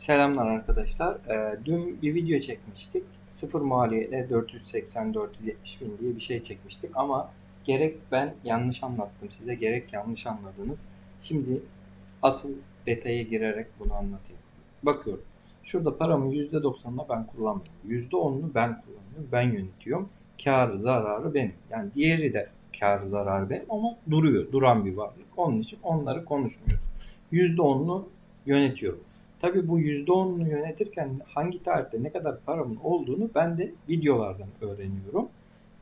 Selamlar arkadaşlar. Ee, dün bir video çekmiştik. Sıfır maliyetle 480-470 bin diye bir şey çekmiştik ama gerek ben yanlış anlattım size gerek yanlış anladınız. Şimdi asıl detaya girerek bunu anlatayım. Bakıyorum. Şurada paramın %90'ını ben kullanmıyorum. %10'unu ben kullanıyorum. Ben yönetiyorum. Karı zararı benim. Yani diğeri de karı zararı benim ama duruyor. Duran bir varlık. Onun için onları konuşmuyoruz. %10'unu yönetiyorum. Tabii bu %10'unu yönetirken hangi tarihte ne kadar paramın olduğunu ben de videolardan öğreniyorum.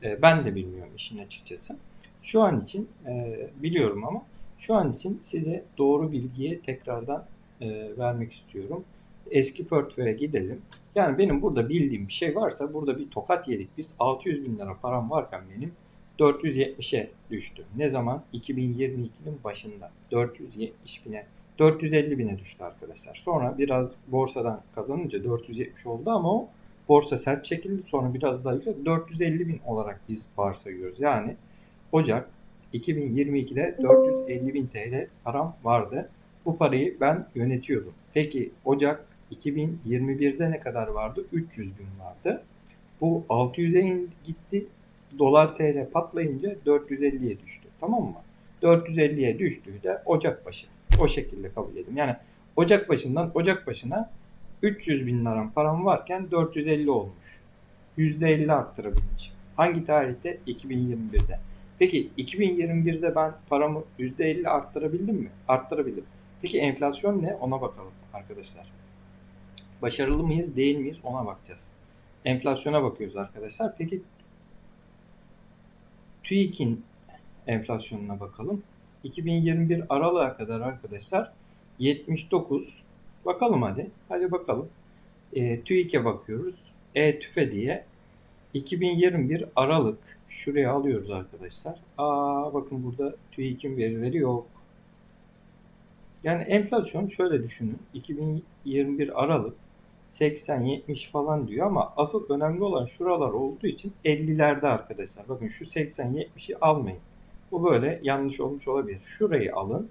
Ee, ben de bilmiyorum işin açıkçası. Şu an için e, biliyorum ama şu an için size doğru bilgiyi tekrardan e, vermek istiyorum. Eski portföye gidelim. Yani benim burada bildiğim bir şey varsa burada bir tokat yedik biz. 600 bin lira param varken benim 470'e düştü. Ne zaman? 2022'nin başında. 470 bine 450 bine düştü arkadaşlar. Sonra biraz borsadan kazanınca 470 oldu ama o borsa sert çekildi. Sonra biraz daha yüksek 450 bin olarak biz varsayıyoruz. Yani Ocak 2022'de 450 bin TL param vardı. Bu parayı ben yönetiyordum. Peki Ocak 2021'de ne kadar vardı? 300 bin vardı. Bu 600'e in- gitti. Dolar TL patlayınca 450'ye düştü. Tamam mı? 450'ye düştüğü de Ocak başı. O şekilde kabul edin. Yani Ocak başından Ocak başına 300 bin liram param varken 450 olmuş. %50 arttırabilmiş. Hangi tarihte? 2021'de. Peki 2021'de ben paramı %50 arttırabildim mi? Arttırabildim. Peki enflasyon ne? Ona bakalım arkadaşlar. Başarılı mıyız, değil miyiz? Ona bakacağız. Enflasyona bakıyoruz arkadaşlar. Peki TÜİK'in enflasyonuna bakalım. 2021 Aralık'a kadar arkadaşlar 79 bakalım hadi. Hadi bakalım. E, TÜİK'e bakıyoruz. E-TÜFE diye 2021 Aralık şuraya alıyoruz arkadaşlar. Aa bakın burada TÜİK'in verileri yok. Yani enflasyon şöyle düşünün. 2021 Aralık 80-70 falan diyor ama asıl önemli olan şuralar olduğu için 50'lerde arkadaşlar. Bakın şu 80-70'i almayın. Bu böyle yanlış olmuş olabilir. Şurayı alın.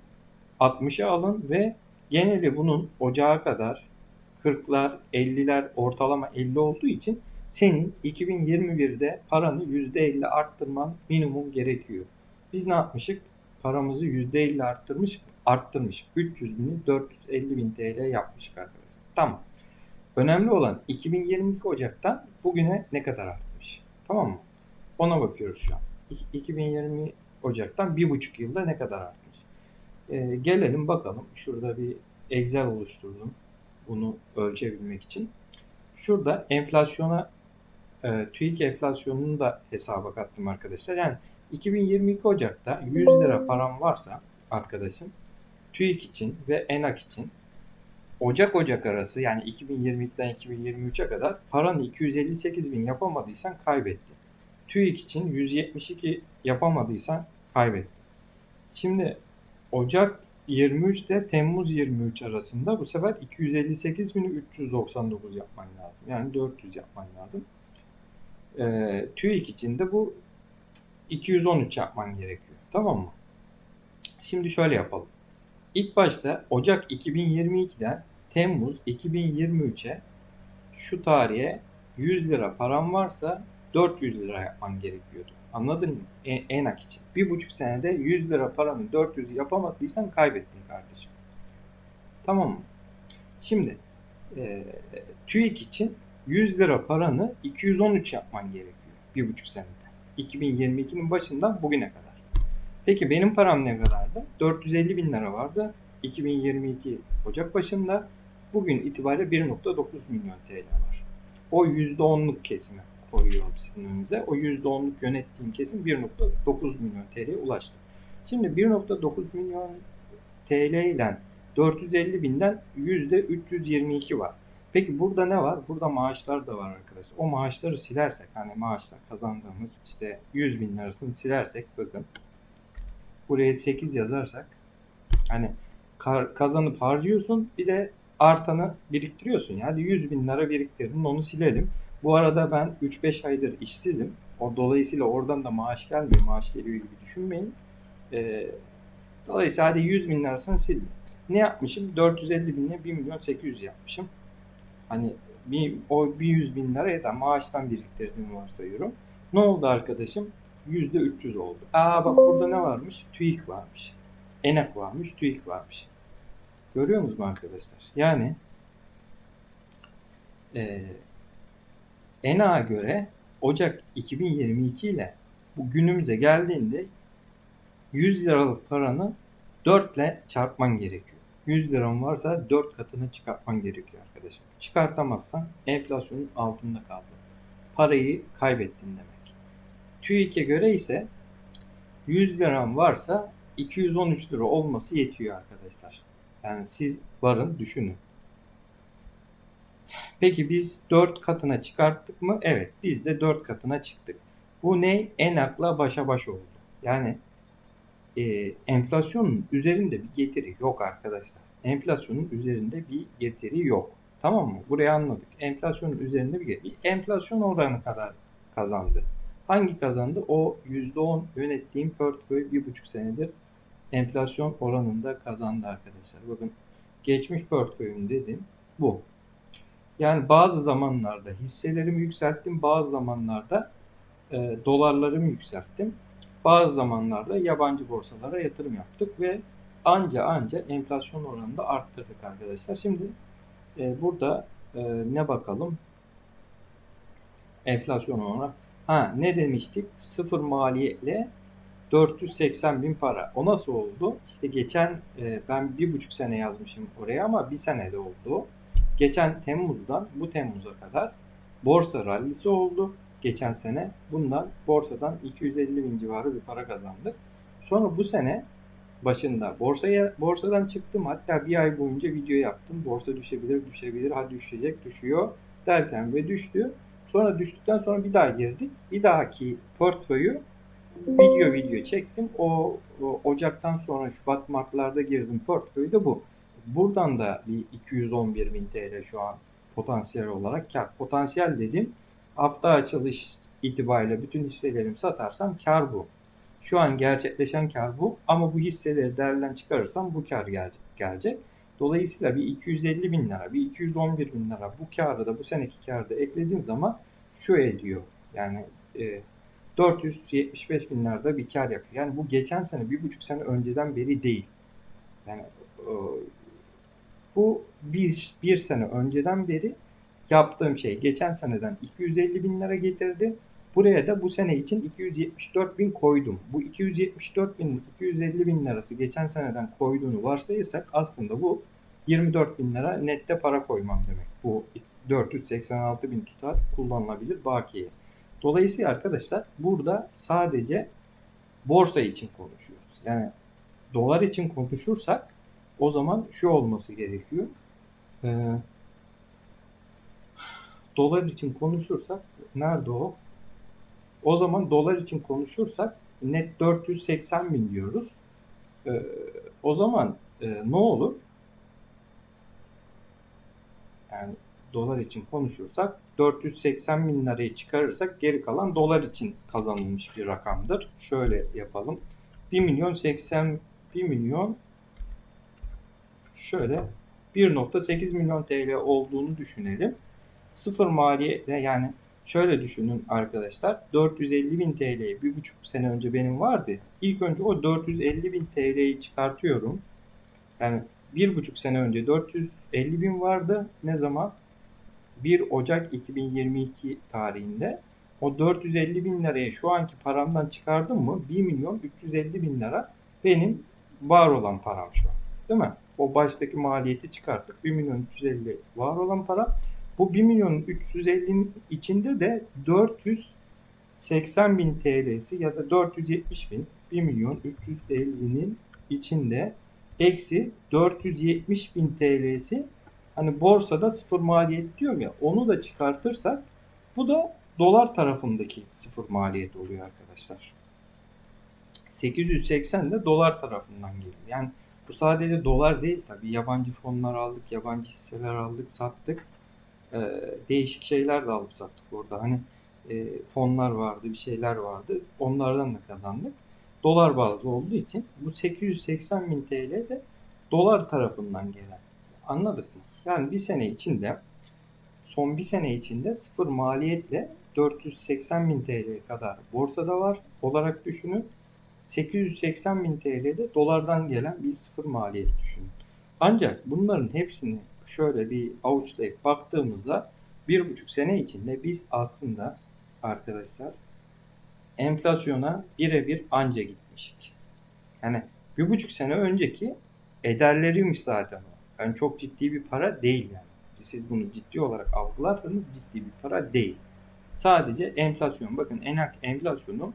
60'ı alın ve geneli bunun ocağa kadar 40'lar, 50'ler ortalama 50 olduğu için senin 2021'de paranı %50 arttırman minimum gerekiyor. Biz ne yapmışık? Paramızı %50 arttırmış, arttırmış. 300 bini 450 bin TL yapmışık arkadaşlar. Tamam. Önemli olan 2022 Ocak'tan bugüne ne kadar artmış. Tamam mı? Ona bakıyoruz şu an. İ- 2020 Ocak'tan bir buçuk yılda ne kadar artmış. Ee, gelelim bakalım. Şurada bir Excel oluşturdum. Bunu ölçebilmek için. Şurada enflasyona e, TÜİK enflasyonunu da hesaba kattım arkadaşlar. Yani 2022 Ocak'ta 100 lira param varsa arkadaşım TÜİK için ve ENAK için Ocak Ocak arası yani 2022'den 2023'e kadar paranı 258 bin yapamadıysan kaybettin. TÜİK için 172 yapamadıysan kaybettin. Şimdi Ocak 23 ile Temmuz 23 arasında bu sefer 258.399 yapman lazım. Yani 400 yapman lazım. Ee, TÜİK için de bu 213 yapman gerekiyor. Tamam mı? Şimdi şöyle yapalım. İlk başta Ocak 2022'den Temmuz 2023'e şu tarihe 100 lira param varsa 400 lira yapman gerekiyordu. Anladın mı? E, enak için. Bir buçuk senede 100 lira paranı 400 yapamadıysan kaybettin kardeşim. Tamam mı? Şimdi e, TÜİK için 100 lira paranı 213 yapman gerekiyor. Bir buçuk senede. 2022'nin başından bugüne kadar. Peki benim param ne kadardı? 450 bin lira vardı. 2022 Ocak başında. Bugün itibariyle 1.9 milyon TL var. O %10'luk kesimi koyuyorum sizin önünüze. O %10'luk yönettiğim kesim 1.9 milyon TL'ye ulaştı. Şimdi 1.9 milyon TL ile 450 binden %322 var. Peki burada ne var? Burada maaşlar da var arkadaşlar. O maaşları silersek hani maaşlar kazandığımız işte 100 bin lirasını silersek bakın buraya 8 yazarsak hani kazanıp harcıyorsun bir de artanı biriktiriyorsun. Yani 100 bin lira biriktirdin onu silelim. Bu arada ben 3-5 aydır işsizim. O dolayısıyla oradan da maaş gelmiyor. Maaş geliyor gibi düşünmeyin. Ee, dolayısıyla hadi 100 bin lirasını sildim. Ne yapmışım? 450 binle 1 milyon 800 yapmışım. Hani bir, o bir 100 bin lira ya da maaştan biriktirdiğimi varsayıyorum. Ne oldu arkadaşım? Yüzde 300 oldu. Aa bak burada ne varmış? TÜİK varmış. ENAK varmış, TÜİK varmış. Görüyor musunuz arkadaşlar? Yani eee ENAK'a göre Ocak 2022 ile bu günümüze geldiğinde 100 liralık paranı 4 ile çarpman gerekiyor. 100 liran varsa 4 katını çıkartman gerekiyor arkadaşım. Çıkartamazsan enflasyonun altında kaldın. Parayı kaybettin demek. TÜİK'e göre ise 100 liran varsa 213 lira olması yetiyor arkadaşlar. Yani siz varın düşünün. Peki biz 4 katına çıkarttık mı? Evet biz de 4 katına çıktık. Bu ne? Enakla başa baş oldu. Yani e, enflasyonun üzerinde bir getiri yok arkadaşlar. Enflasyonun üzerinde bir getiri yok. Tamam mı? Burayı anladık. Enflasyonun üzerinde bir getiri. Enflasyon oranı kadar kazandı. Hangi kazandı? O %10 yönettiğim portföy bir buçuk senedir enflasyon oranında kazandı arkadaşlar. Bakın geçmiş portföyüm dedim. Bu. Yani bazı zamanlarda hisselerimi yükselttim. Bazı zamanlarda e, dolarlarımı yükselttim. Bazı zamanlarda yabancı borsalara yatırım yaptık ve anca anca enflasyon oranında arttırdık arkadaşlar. Şimdi e, burada e, ne bakalım? Enflasyon oranı. Ha ne demiştik? Sıfır maliyetle 480 bin para. O nasıl oldu? İşte geçen e, ben bir buçuk sene yazmışım oraya ama bir sene de oldu. Geçen Temmuz'dan bu Temmuz'a kadar borsa rallisi oldu. Geçen sene bundan borsadan 250 bin civarı bir para kazandık. Sonra bu sene başında borsaya borsadan çıktım. Hatta bir ay boyunca video yaptım. Borsa düşebilir, düşebilir, ha düşecek, düşüyor derken ve düştü. Sonra düştükten sonra bir daha girdik. Bir dahaki portföyü video video çektim. O, o Ocak'tan sonra Şubat Mart'larda girdim portföyü de bu. Buradan da bir 211 bin TL şu an potansiyel olarak kar. Potansiyel dedim. Hafta açılış itibariyle bütün hisselerimi satarsam kar bu. Şu an gerçekleşen kar bu. Ama bu hisseleri değerden çıkarırsam bu kar gelecek. gelecek. Dolayısıyla bir 250 bin lira, bir 211 bin lira bu karı da bu seneki karı da eklediğin zaman şu ediyor. Yani e, 475 bin lirada bir kar yapıyor. Yani bu geçen sene, bir buçuk sene önceden beri değil. Yani bu bir, bir sene önceden beri yaptığım şey. Geçen seneden 250 bin lira getirdi. Buraya da bu sene için 274 bin koydum. Bu 274 bin 250 bin lirası geçen seneden koyduğunu varsayırsak aslında bu 24 bin lira nette para koymam demek. Bu 486 bin tutar kullanılabilir bakiye. Dolayısıyla arkadaşlar burada sadece borsa için konuşuyoruz. Yani dolar için konuşursak o zaman şu olması gerekiyor. Ee, dolar için konuşursak nerede o? O zaman dolar için konuşursak net 480 bin diyoruz. Ee, o zaman e, ne olur? Yani dolar için konuşursak 480 bin lirayı çıkarırsak geri kalan dolar için kazanılmış bir rakamdır. Şöyle yapalım. 1 milyon 80 1 milyon şöyle 1.8 milyon TL olduğunu düşünelim. Sıfır maliyetle yani şöyle düşünün arkadaşlar 450 bin TL bir buçuk sene önce benim vardı. İlk önce o 450 bin TL'yi çıkartıyorum. Yani bir buçuk sene önce 450 bin vardı. Ne zaman? 1 Ocak 2022 tarihinde. O 450 bin lirayı şu anki paramdan çıkardım mı 1 milyon 350 bin lira benim var olan param şu an. Değil mi? O baştaki maliyeti çıkarttık. 1 milyon 350 var olan para. Bu 1 milyon 350'nin içinde de 480 bin TL'si ya da 470 bin 1 milyon 350'nin içinde eksi 470 bin TL'si hani borsada sıfır maliyet diyorum ya onu da çıkartırsak bu da dolar tarafındaki sıfır maliyet oluyor arkadaşlar. 880 de dolar tarafından geliyor. Yani bu sadece dolar değil tabii. Yabancı fonlar aldık, yabancı hisseler aldık, sattık. Ee, değişik şeyler de alıp sattık orada. Hani e, fonlar vardı, bir şeyler vardı. Onlardan da kazandık. Dolar bazlı olduğu için bu 880 bin TL de dolar tarafından gelen. Anladık mı? Yani bir sene içinde son bir sene içinde sıfır maliyetle 480 bin TL'ye kadar borsada var olarak düşünün. 880 bin TL'de dolardan gelen bir sıfır maliyet düşünün. Ancak bunların hepsini şöyle bir avuçlayıp baktığımızda bir buçuk sene içinde biz aslında arkadaşlar enflasyona birebir anca gitmişik. Yani bir buçuk sene önceki ederleriymiş zaten o. Yani çok ciddi bir para değil yani. Siz bunu ciddi olarak algılarsanız ciddi bir para değil. Sadece enflasyon. Bakın enak enflasyonu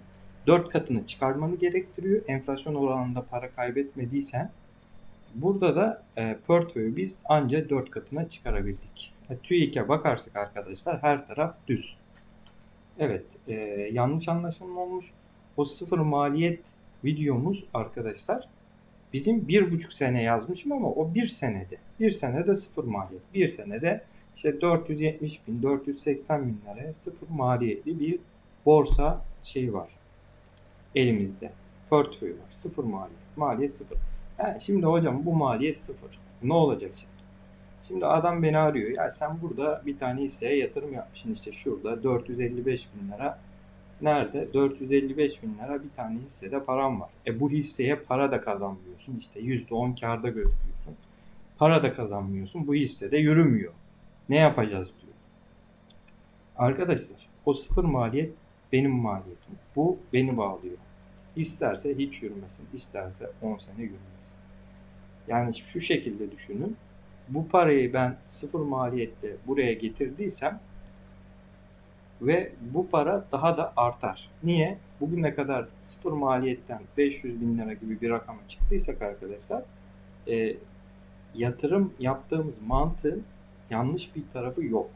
4 katını çıkarmanı gerektiriyor. Enflasyon oranında para kaybetmediysen burada da e, portföyü biz anca 4 katına çıkarabildik. E, TÜİK'e bakarsak arkadaşlar her taraf düz. Evet e, yanlış anlaşılma olmuş. O sıfır maliyet videomuz arkadaşlar bizim bir buçuk sene yazmışım ama o bir senede. Bir senede sıfır maliyet. Bir senede işte 470 bin, 480 bin liraya sıfır maliyetli bir borsa şeyi var. Elimizde. Portföy var. Sıfır maliyet. Maliyet sıfır. Yani şimdi hocam bu maliyet sıfır. Ne olacak şimdi? Şimdi adam beni arıyor. Ya sen burada bir tane hisseye yatırım yapmışsın. işte şurada 455 bin lira. Nerede? 455 bin lira bir tane hissede param var. E bu hisseye para da kazanmıyorsun. İşte %10 karda gözüküyorsun. Para da kazanmıyorsun. Bu hissede yürümüyor. Ne yapacağız diyor. Arkadaşlar o sıfır maliyet benim maliyetim. Bu beni bağlıyor. İsterse hiç yürümesin, isterse 10 sene yürümesin. Yani şu şekilde düşünün. Bu parayı ben sıfır maliyetle buraya getirdiysem ve bu para daha da artar. Niye? Bugüne kadar sıfır maliyetten 500 bin lira gibi bir rakama çıktıysak arkadaşlar e, yatırım yaptığımız mantığın yanlış bir tarafı yok.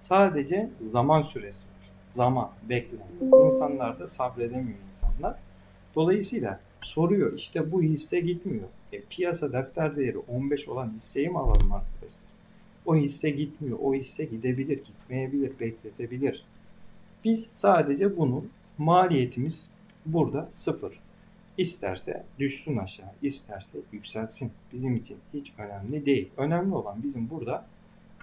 Sadece zaman süresi. Zaman, bekleme. İnsanlar da sabredemiyor insanlar. Dolayısıyla soruyor işte bu hisse gitmiyor. E, piyasa defter değeri 15 olan hisseyi mi alalım arkadaşlar? O hisse gitmiyor. O hisse gidebilir, gitmeyebilir, bekletebilir. Biz sadece bunun maliyetimiz burada sıfır. İsterse düşsün aşağı, isterse yükselsin. Bizim için hiç önemli değil. Önemli olan bizim burada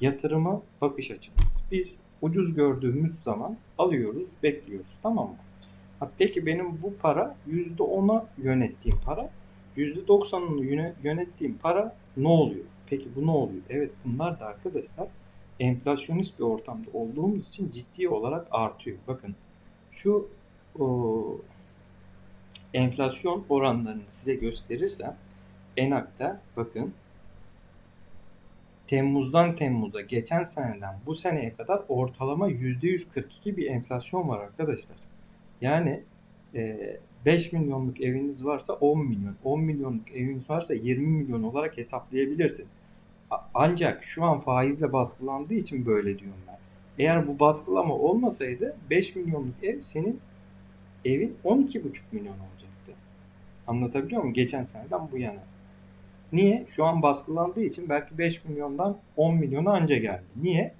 yatırıma bakış açımız. Biz ucuz gördüğümüz zaman alıyoruz, bekliyoruz. Tamam mı? Ha, peki benim bu para %10'a yönettiğim para, %90'ını yönettiğim para ne oluyor? Peki bu ne oluyor? Evet bunlar da arkadaşlar enflasyonist bir ortamda olduğumuz için ciddi olarak artıyor. Bakın şu o, enflasyon oranlarını size gösterirsem Enak'ta bakın Temmuz'dan Temmuz'a geçen seneden bu seneye kadar ortalama %142 bir enflasyon var arkadaşlar. Yani e, 5 milyonluk eviniz varsa 10 milyon, 10 milyonluk eviniz varsa 20 milyon olarak hesaplayabilirsin. Ancak şu an faizle baskılandığı için böyle diyorum ben. Eğer bu baskılama olmasaydı 5 milyonluk ev senin evin 12,5 milyon olacaktı. Anlatabiliyor muyum? Geçen seneden bu yana. Niye? Şu an baskılandığı için belki 5 milyondan 10 milyona anca geldi. Niye?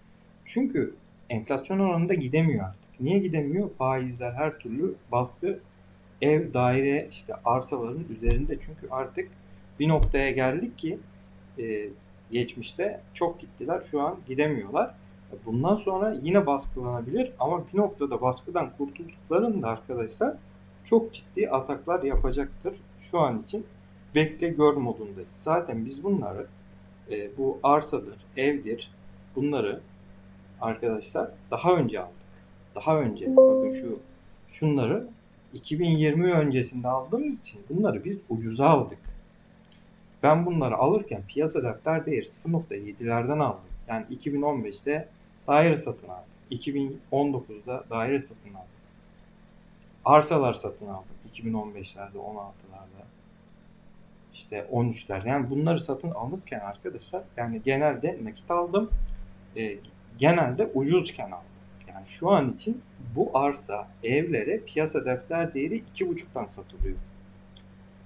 Çünkü enflasyon oranında gidemiyor artık. Niye gidemiyor? Faizler her türlü baskı ev, daire, işte arsaların üzerinde. Çünkü artık bir noktaya geldik ki e, geçmişte çok gittiler. Şu an gidemiyorlar. Bundan sonra yine baskılanabilir ama bir noktada baskıdan kurtulduklarında arkadaşlar çok ciddi ataklar yapacaktır. Şu an için bekle gör modundayız. Zaten biz bunları e, bu arsadır, evdir bunları arkadaşlar daha önce aldık. Daha önce bakın şu şunları 2020 öncesinde aldığımız için bunları biz ucuza aldık. Ben bunları alırken piyasa defter değeri 0.7'lerden aldım. Yani 2015'te daire satın aldım. 2019'da daire satın aldım. Arsalar satın aldım. 2015'lerde, 16'larda. İşte 13'lerde. Yani bunları satın alırken arkadaşlar yani genelde nakit aldım. E, genelde ucuzken aldım. Yani şu an için bu arsa evlere piyasa defter değeri 2.5'tan satılıyor.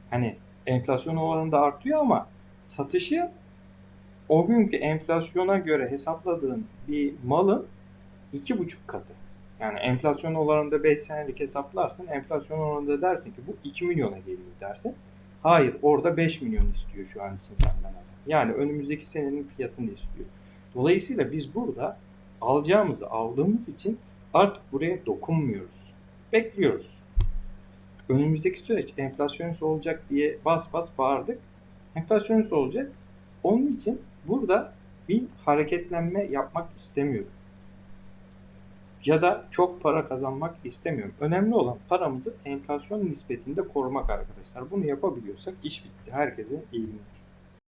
Hani enflasyon oranında artıyor ama satışı o günkü enflasyona göre hesapladığın bir malın iki buçuk katı. Yani enflasyon oranında 5 senelik hesaplarsın. Enflasyon oranında dersin ki bu 2 milyona geliyor dersin. Hayır orada 5 milyon istiyor şu an için senden adam. Yani önümüzdeki senenin fiyatını istiyor. Dolayısıyla biz burada alacağımızı aldığımız için artık buraya dokunmuyoruz. Bekliyoruz. Önümüzdeki süreç enflasyonist olacak diye bas bas bağırdık. Enflasyonist olacak. Onun için burada bir hareketlenme yapmak istemiyorum. Ya da çok para kazanmak istemiyorum. Önemli olan paramızı enflasyon nispetinde korumak arkadaşlar. Bunu yapabiliyorsak iş bitti. Herkese iyi günler.